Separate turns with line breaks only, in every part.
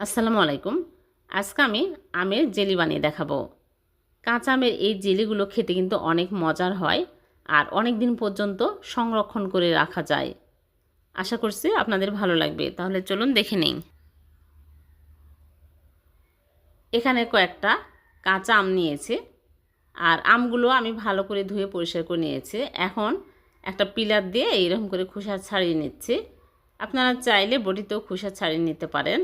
আসসালামু আলাইকুম। আজকে আমি আমের জেলি বানিয়ে দেখাবো। কাঁচা আমের এই জেলিগুলো খেতে কিন্তু অনেক মজার হয় আর অনেক দিন পর্যন্ত সংরক্ষণ করে রাখা যায়। আশা করছি আপনাদের ভালো লাগবে। তাহলে চলুন দেখে নিই। এখানে কয়েকটা কাঁচা আম নিয়েছে আর আমগুলো আমি ভালো করে ধুয়ে পরিষ্কার করে নিয়েছি। এখন একটা পিলার দিয়ে এইরকম করে খোসা ছাড়িয়ে নিচ্ছি। আপনারা চাইলে বটিতেও খোসা ছাড়িয়ে নিতে পারেন।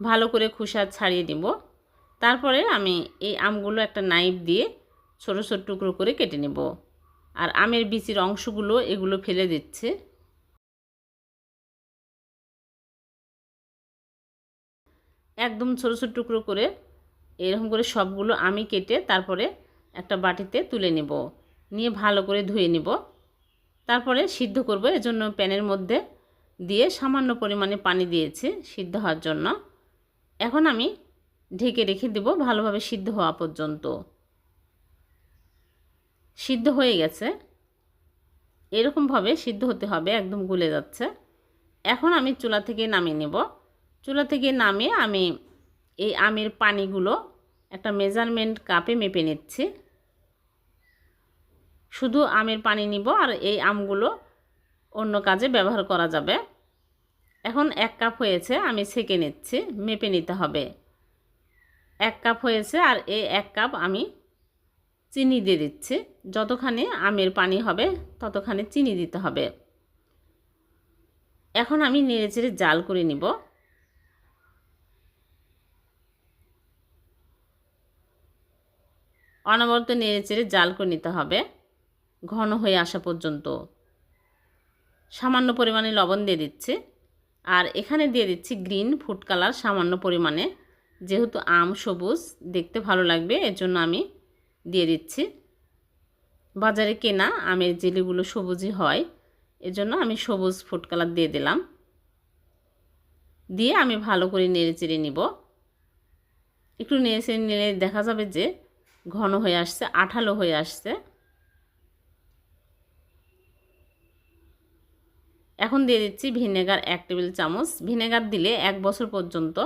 ভালো করে খোসা ছাড়িয়ে নিব। তারপরে আমি এই আমগুলো একটা নাইফ দিয়ে ছোটো ছোটো টুকরো করে কেটে নেব। আর আমের বিচির অংশগুলো এগুলো ফেলে দিচ্ছে। একদম ছোটো ছোটো টুকরো করে এরকম করে সবগুলো আমি কেটে তারপরে একটা বাটিতে তুলে নেব। নিয়ে ভালো করে ধুয়ে নেব। তারপরে সিদ্ধ করব। এজন্য প্যানের মধ্যে দিয়ে সামান্য পরিমাণে পানি দিয়েছি সিদ্ধ হওয়ার জন্য। এখন আমি ঢেকে রেখে দেব ভালোভাবে সিদ্ধ হওয়া পর্যন্ত। সিদ্ধ হয়ে গেছে। এরকমভাবে সিদ্ধ হতে হবে, একদম গুলে যাচ্ছে। এখন আমি চুলা থেকে নামিয়ে নেব। চুলা থেকে নামিয়ে আমি এই আমের পানিগুলো একটা মেজারমেন্ট কাপে মেপে নিচ্ছি। শুধু আমের পানি নিব আর এই আমগুলো অন্য কাজে ব্যবহার করা যাবে। এখন এক কাপ হয়েছে, আমি ছেঁকে নিচ্ছি, মেপে নিতে হবে। এক কাপ হয়েছে আর এই এক কাপ আমি চিনি দিয়ে দিচ্ছি। যতখানি আমের পানি হবে, ততখানি চিনি দিতে হবে। এখন আমি নেড়ে চেড়ে জাল করে নিব। অনবরত নেড়ে চেড়ে জাল করে নিতে হবে, ঘন হয়ে আসা পর্যন্ত। সামান্য পরিমাণে লবণ দিয়ে দিচ্ছি। আর এখানে দিয়ে দিচ্ছি গ্রিন ফুড কালার সামান্য পরিমাণে। যেহেতু আম সবুজ, দেখতে ভালো লাগবে এর জন্য আমি দিয়ে দিচ্ছি। বাজারে কেনা আমের জেলিগুলো সবুজই হয়, এজন্য আমি সবুজ ফুড কালার দিয়ে দিলাম। দিয়ে আমি ভালো করে নেড়ে চেড়ে নিব। একটু নেড়ে চেড়ে নিলে দেখা যাবে যে ঘন হয়ে আসছে, আঠালো হয়ে আসছে। এখন দিয়ে দিচ্ছি ভিনেগার এক টেবিল চামচ। ভিনেগার দিলে এক বছর পর্যন্ত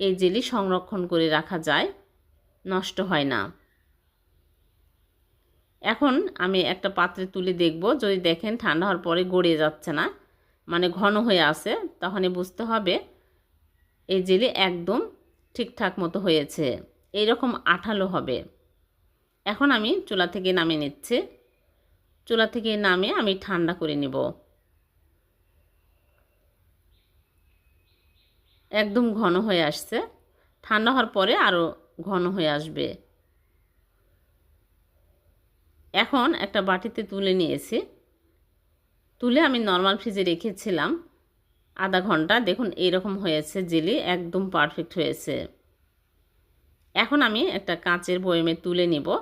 এই জেলি সংরক্ষণ করে রাখা যায়, নষ্ট হয় না। এখন আমি একটা পাত্রে তুলে দেখব, যদি দেখেন ঠান্ডা হওয়ার পরে গড়িয়ে যাচ্ছে না মানে ঘন হয়ে আসে তখনই বুঝতে হবে এই জেলি একদম ঠিকঠাক মতো হয়েছে এই রকম আঠালো হবে। এখন আমি চুলা থেকে নামিয়ে নিচ্ছি। চুলা থেকে নামিয়ে আমি ঠান্ডা করে নেব। একদম ঘন হয়ে আসছে। ঠান্ডা হওয়ার পরে আরও ঘন হয়ে আসবে। এখন একটা বাটিতে তুলে নিয়েছি। তুলে আমি নর্মাল ফ্রিজে রেখেছিলাম আধা ঘণ্টা। দেখুন, এইরকম হয়েছে জেলি, একদম পারফেক্ট হয়েছে। এখন আমি একটা কাঁচের বয়মে তুলে নিব।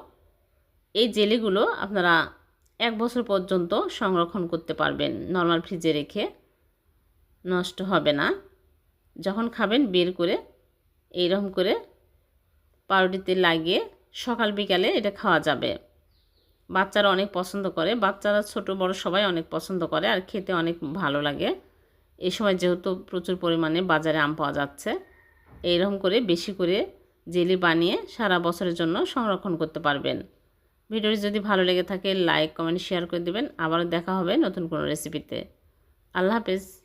এই জেলিগুলো আপনারা এক বছর পর্যন্ত সংরক্ষণ করতে পারবেন। নর্মাল ফ্রিজে রেখে নষ্ট হবে না। যখন খাবেন, বের করে এইরকম করে পাউরুটিতে লাগিয়ে সকাল, বিকালে এটা খাওয়া যাবে। বাচ্চারা অনেক পছন্দ করে। বাচ্চারা ছোট, বড় সবাই অনেক পছন্দ করে আর খেতে অনেক ভালো লাগে। এই সময় যেহেতু প্রচুর পরিমাণে বাজারে আম পাওয়া যাচ্ছে, এইরকম করে বেশি করে জেলি বানিয়ে সারা বছরের জন্য সংরক্ষণ করতে পারবেন। ভিডিওটি যদি ভালো লেগে থাকে, লাইক, কমেন্ট, শেয়ার করে দেবেন। আবার দেখা হবে নতুন কোনো রেসিপিতে। আল্লাহ হাফেজ।